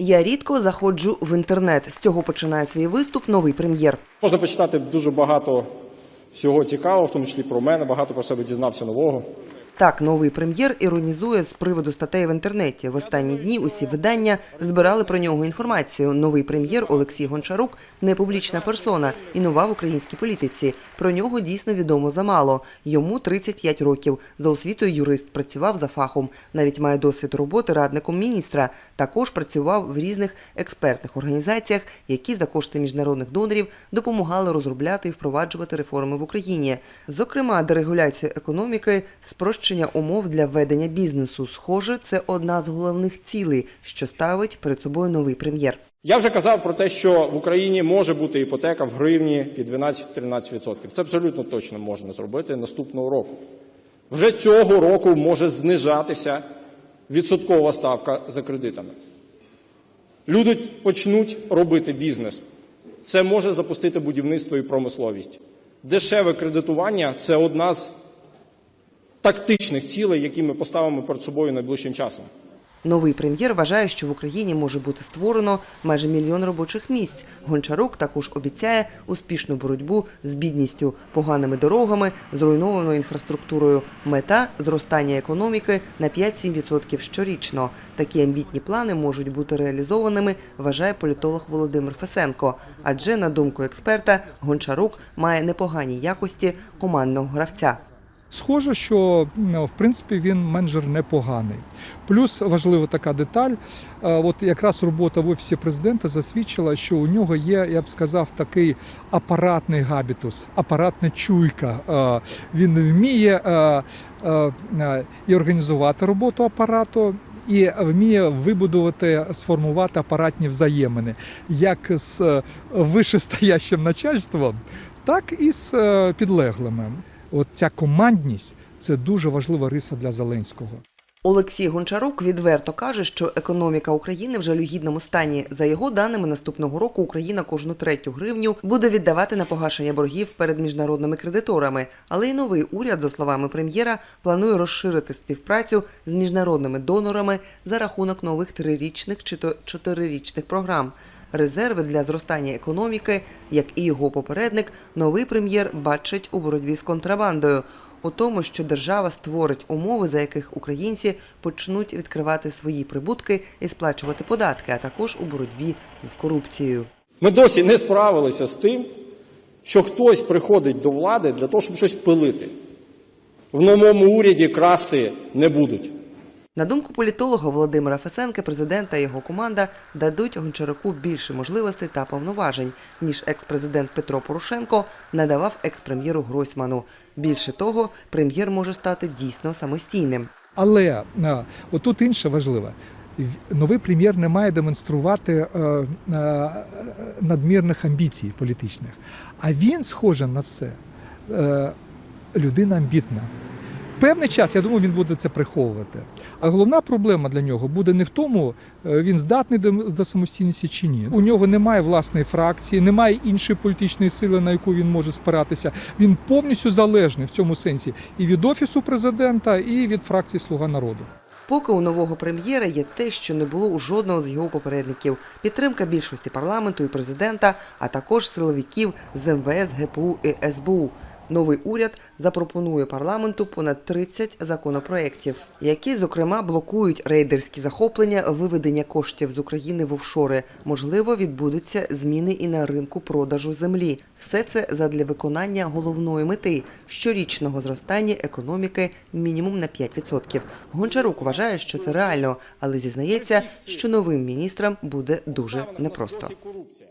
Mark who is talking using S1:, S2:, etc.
S1: Я рідко заходжу в інтернет. З цього починає свій виступ новий прем'єр.
S2: Можна почитати дуже багато всього цікавого, в тому числі про мене, багато про себе дізнався нового.
S1: Так, новий прем'єр іронізує з приводу статей в інтернеті. В останні дні усі видання збирали про нього інформацію. Новий прем'єр Олексій Гончарук не публічна персона і нова в українській політиці. Про нього дійсно відомо замало. Йому 35 років. За освітою юрист працював за фахом. Навіть має досвід роботи радником міністра. Також працював в різних експертних організаціях, які за кошти міжнародних донорів допомагали розробляти і впроваджувати реформи в Україні. Зокрема, дерегуляція економіки, спрощення умов для ведення бізнесу. Схоже, це одна з головних цілей, що ставить перед собою новий прем'єр.
S2: Я вже казав про те, що в Україні може бути іпотека в гривні під 12-13%. Це абсолютно точно можна зробити наступного року. Вже цього року може знижатися відсоткова ставка за кредитами. Люди почнуть робити бізнес. Це може запустити будівництво і промисловість. Дешеве кредитування це одна з тактичних цілей, які ми поставимо перед собою найближчим часом.
S1: Новий прем'єр вважає, що в Україні може бути створено майже мільйон робочих місць. Гончарук також обіцяє успішну боротьбу з бідністю, поганими дорогами, зруйнованою інфраструктурою. Мета зростання економіки на 5-7% щорічно. Такі амбітні плани можуть бути реалізованими, вважає політолог Володимир Фесенко. Адже, на думку експерта, Гончарук має непогані якості командного гравця.
S3: Схоже, що в принципі він менеджер непоганий. Плюс важлива така деталь. е, От якраз робота в офісі президента засвідчила, що у нього є, я б сказав, такий апаратний габітус, апаратна чуйка. Е, Він вміє е, і організувати роботу апарату. І вміє вибудувати, сформувати апаратні взаємини як з вищестоящим начальством, так і з підлеглими. От ця командність це дуже важлива риса для Зеленського.
S1: Олексій Гончарук відверто каже, що економіка України в жалюгідному стані. За його даними, наступного року Україна кожну третю гривню буде віддавати на погашення боргів перед міжнародними кредиторами. Але й новий уряд, за словами прем'єра, планує розширити співпрацю з міжнародними донорами за рахунок нових трирічних чи то чотирирічних програм. Резерви для зростання економіки, як і його попередник, новий прем'єр бачить у боротьбі з контрабандою. У тому, що держава створить умови, за яких українці почнуть відкривати свої прибутки і сплачувати податки, а також у боротьбі з корупцією.
S2: Ми досі не справилися з тим, що хтось приходить до влади для того, щоб щось пилити. В новому уряді красти не будуть.
S1: На думку політолога Володимира Фесенка, президент та його команда дадуть Гончаруку більше можливостей та повноважень, ніж екс-президент Петро Порошенко надавав екс-прем'єру Гройсману. Більше того, прем'єр може стати дійсно самостійним.
S3: Але отут інше важливе. Новий прем'єр не має демонструвати е, е, надмірних амбіцій політичних. А він схоже на все. Е, людина амбітна. Певний час, я думаю, він буде це приховувати. А головна проблема для нього буде не в тому, е, він здатний до, самостійності чи ні. У нього немає власної фракції, немає іншої політичної сили, на яку він може спиратися. Він повністю залежний в цьому сенсі і від офісу президента, і від фракції Слуга народу.
S1: Поки у нового прем'єра є те, що не було у жодного з його попередників: підтримка більшості парламенту і президента, а також силовиків з МВС, ГПУ і СБУ. Новий уряд запропонує парламенту понад 30 законопроєктів, які, зокрема, блокують рейдерські захоплення, виведення коштів з України в офшори. Можливо, відбудуться зміни і на ринку продажу землі. Все це задля виконання головної мети щорічного зростання економіки мінімум на 5%. Гончарук вважає, що це реально, але зізнається, що новим міністрам буде дуже непросто.
S2: Корупція.